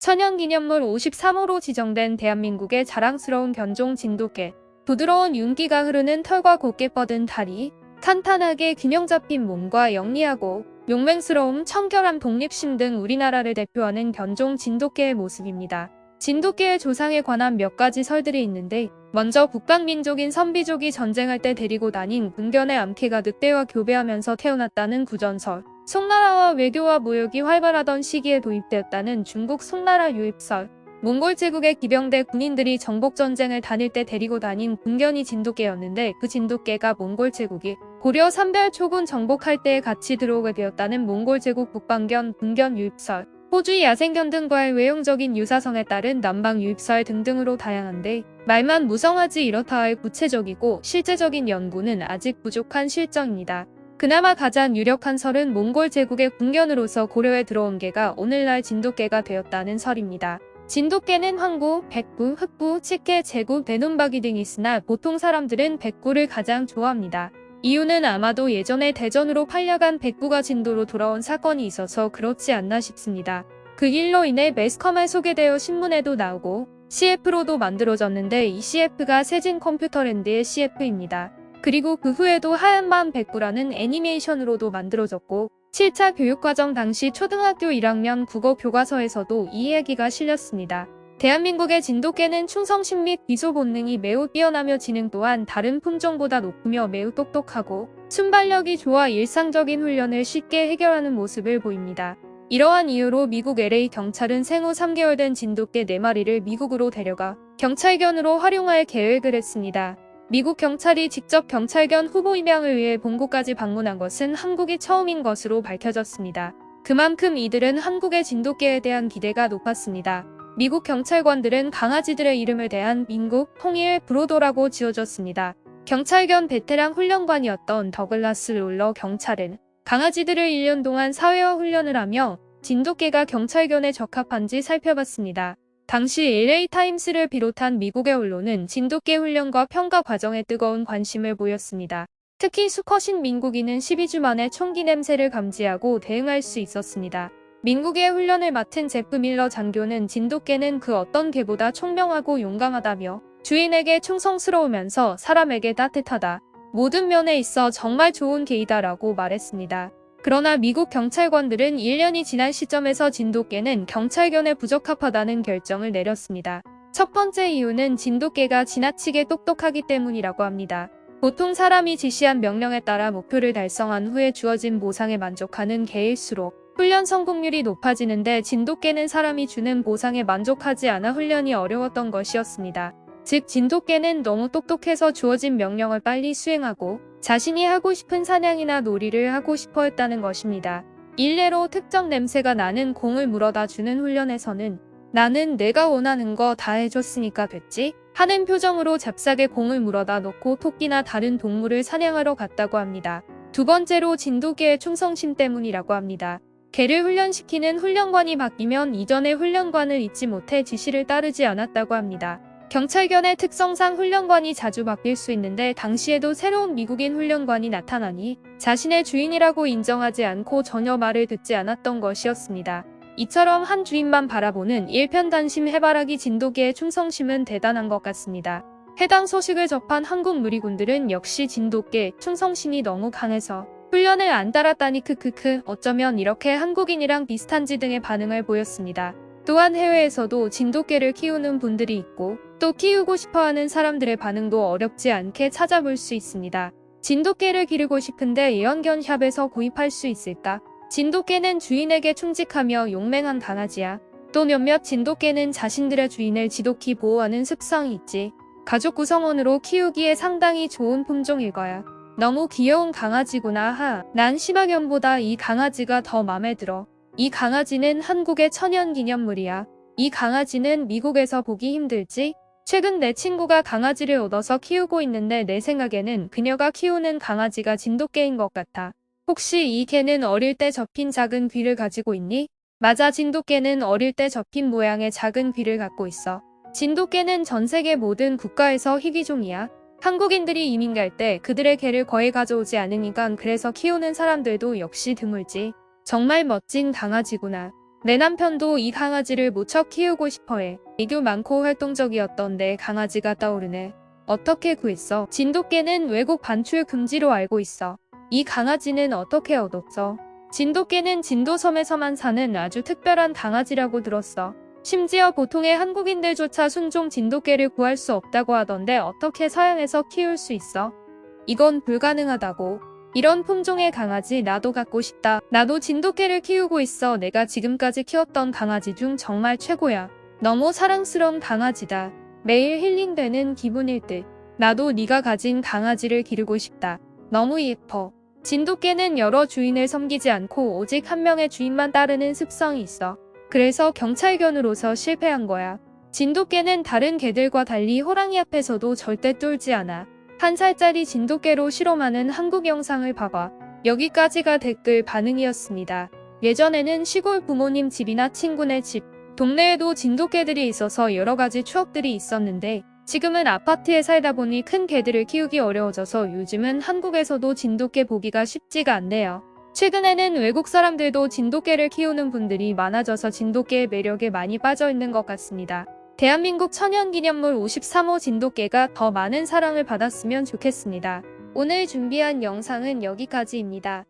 천연기념물 53호로 지정된 대한민국의 자랑스러운 견종 진돗개. 부드러운 윤기가 흐르는 털과 곱게 뻗은 다리, 탄탄하게 균형 잡힌 몸과 영리하고 용맹스러움, 청결함, 독립심 등 우리나라를 대표하는 견종 진돗개의 모습입니다. 진돗개의 조상에 관한 몇 가지 설들이 있는데 먼저 북방민족인 선비족이 전쟁할 때 데리고 다닌 군견의 암캐가 늑대와 교배하면서 태어났다는 구전설 송나라와 외교와 무역이 활발하던 시기에 도입되었다는 중국 송나라 유입설 몽골 제국의 기병대 군인들이 정복전쟁을 다닐 때 데리고 다닌 군견이 진돗개였는데 그 진돗개가 몽골 제국이 고려 삼별 초군 정복할 때에 같이 들어오게 되었다는 몽골 제국 북방견 군견 유입설 호주 야생견 등과의 외형적인 유사성에 따른 남방 유입설 등등으로 다양한데 말만 무성하지 이렇다의 구체적이고 실제적인 연구는 아직 부족한 실정입니다. 그나마 가장 유력한 설은 몽골 제국의 군견으로서 고려에 들어온 개가 오늘날 진돗개가 되었다는 설입니다. 진돗개는 황구, 백구, 흑구, 칙개, 제구, 대눈박이 등이 있으나 보통 사람들은 백구를 가장 좋아합니다. 이유는 아마도 예전에 대전으로 팔려간 백구가 진도로 돌아온 사건이 있어서 그렇지 않나 싶습니다. 그 일로 인해 매스컴에 소개되어 신문에도 나오고 CF로도 만들어졌는데 이 CF가 세진 컴퓨터랜드의 CF입니다. 그리고 그 후에도 하얀밤 백구라는 애니메이션으로도 만들어졌고 7차 교육과정 당시 초등학교 1학년 국어 교과서에서도 이 이야기가 실렸습니다. 대한민국의 진돗개는 충성심 및 비소 본능이 매우 뛰어나며 지능 또한 다른 품종보다 높으며 매우 똑똑하고 순발력이 좋아 일상적인 훈련을 쉽게 해결하는 모습을 보입니다. 이러한 이유로 미국 LA 경찰은 생후 3개월 된 진돗개 4마리를 미국으로 데려가 경찰견으로 활용할 계획을 했습니다. 미국 경찰이 직접 경찰견 후보 임명을 위해 본국까지 방문한 것은 한국이 처음인 것으로 밝혀졌습니다. 그만큼 이들은 한국의 진돗개에 대한 기대가 높았습니다. 미국 경찰관들은 강아지들의 이름을 대한 민국 통일 브로도라고 지어줬습니다. 경찰견 베테랑 훈련관이었던 더글라스 롤러 경찰은 강아지들을 1년 동안 사회화 훈련을 하며 진돗개가 경찰견에 적합한지 살펴봤습니다. 당시 LA타임스를 비롯한 미국의 언론은 진돗개 훈련과 평가 과정에 뜨거운 관심을 보였습니다. 특히 수컷인 민국인은 12주 만에 총기 냄새를 감지하고 대응할 수 있었습니다. 민국의 훈련을 맡은 제프 밀러 장교는 진돗개는 그 어떤 개보다 총명하고 용감하다며 주인에게 충성스러우면서 사람에게 따뜻하다. 모든 면에 있어 정말 좋은 개이다라고 말했습니다. 그러나 미국 경찰관들은 1년이 지난 시점에서 진돗개는 경찰견에 부적합하다는 결정을 내렸습니다. 첫 번째 이유는 진돗개가 지나치게 똑똑하기 때문이라고 합니다. 보통 사람이 지시한 명령에 따라 목표를 달성한 후에 주어진 보상에 만족하는 개일수록 훈련 성공률이 높아지는데 진돗개는 사람이 주는 보상에 만족하지 않아 훈련이 어려웠던 것이었습니다. 즉 진돗개는 너무 똑똑해서 주어진 명령을 빨리 수행하고 자신이 하고 싶은 사냥이나 놀이를 하고 싶어 했다는 것입니다. 일례로 특정 냄새가 나는 공을 물어다 주는 훈련에서는 나는 내가 원하는 거 다 해줬으니까 됐지? 하는 표정으로 잽싸게 공을 물어다 놓고 토끼나 다른 동물을 사냥하러 갔다고 합니다. 두 번째로 진돗개의 충성심 때문이라고 합니다. 개를 훈련시키는 훈련관이 바뀌면 이전의 훈련관을 잊지 못해 지시를 따르지 않았다고 합니다. 경찰견의 특성상 훈련관이 자주 바뀔 수 있는데 당시에도 새로운 미국인 훈련관이 나타나니 자신의 주인이라고 인정하지 않고 전혀 말을 듣지 않았던 것이었습니다. 이처럼 한 주인만 바라보는 일편단심 해바라기 진돗개의 충성심은 대단한 것 같습니다. 해당 소식을 접한 한국 누리꾼들은 역시 진돗개 충성심이 너무 강해서 훈련을 안 따랐다니 크크크 어쩌면 이렇게 한국인이랑 비슷한지 등의 반응을 보였습니다. 또한 해외에서도 진돗개를 키우는 분들이 있고 또 키우고 싶어하는 사람들의 반응도 어렵지 않게 찾아볼 수 있습니다. 진돗개를 기르고 싶은데 예언견샵에서 구입할 수 있을까? 진돗개는 주인에게 충직하며 용맹한 강아지야. 또 몇몇 진돗개는 자신들의 주인을 지독히 보호하는 습성이 있지. 가족 구성원으로 키우기에 상당히 좋은 품종일 거야. 너무 귀여운 강아지구나 하. 난 시바견보다 이 강아지가 더 맘에 들어. 이 강아지는 한국의 천연 기념물이야. 이 강아지는 미국에서 보기 힘들지? 최근 내 친구가 강아지를 얻어서 키우고 있는데 내 생각에는 그녀가 키우는 강아지가 진돗개인 것 같아. 혹시 이 개는 어릴 때 접힌 작은 귀를 가지고 있니? 맞아 진돗개는 어릴 때 접힌 모양의 작은 귀를 갖고 있어. 진돗개는 전 세계 모든 국가에서 희귀종이야. 한국인들이 이민 갈 때 그들의 개를 거의 가져오지 않으니까 그래서 키우는 사람들도 역시 드물지. 정말 멋진 강아지구나. 내 남편도 이 강아지를 무척 키우고 싶어해. 애교 많고 활동적이었던 내 강아지가 떠오르네. 어떻게 구했어? 진돗개는 외국 반출 금지로 알고 있어. 이 강아지는 어떻게 얻었어? 진돗개는 진도섬에서만 사는 아주 특별한 강아지라고 들었어. 심지어 보통의 한국인들조차 순종 진돗개를 구할 수 없다고 하던데 어떻게 서양에서 키울 수 있어? 이건 불가능하다고. 이런 품종의 강아지 나도 갖고 싶다. 나도 진돗개를 키우고 있어. 내가 지금까지 키웠던 강아지 중 정말 최고야. 너무 사랑스러운 강아지다. 매일 힐링되는 기분일 듯. 나도 네가 가진 강아지를 기르고 싶다. 너무 예뻐. 진돗개는 여러 주인을 섬기지 않고 오직 한 명의 주인만 따르는 습성이 있어. 그래서 경찰견으로서 실패한 거야. 진돗개는 다른 개들과 달리 호랑이 앞에서도 절대 뚫지 않아. 한 살짜리 진돗개로 실험하는 한국 영상을 봐봐. 여기까지가 댓글 반응이었습니다. 예전에는 시골 부모님 집이나 친구네 집, 동네에도 진돗개들이 있어서 여러 가지 추억들이 있었는데 지금은 아파트에 살다 보니 큰 개들을 키우기 어려워져서 요즘은 한국에서도 진돗개 보기가 쉽지가 않네요. 최근에는 외국 사람들도 진돗개를 키우는 분들이 많아져서 진돗개의 매력에 많이 빠져 있는 것 같습니다. 대한민국 천연기념물 53호 진돗개가 더 많은 사랑을 받았으면 좋겠습니다. 오늘 준비한 영상은 여기까지입니다.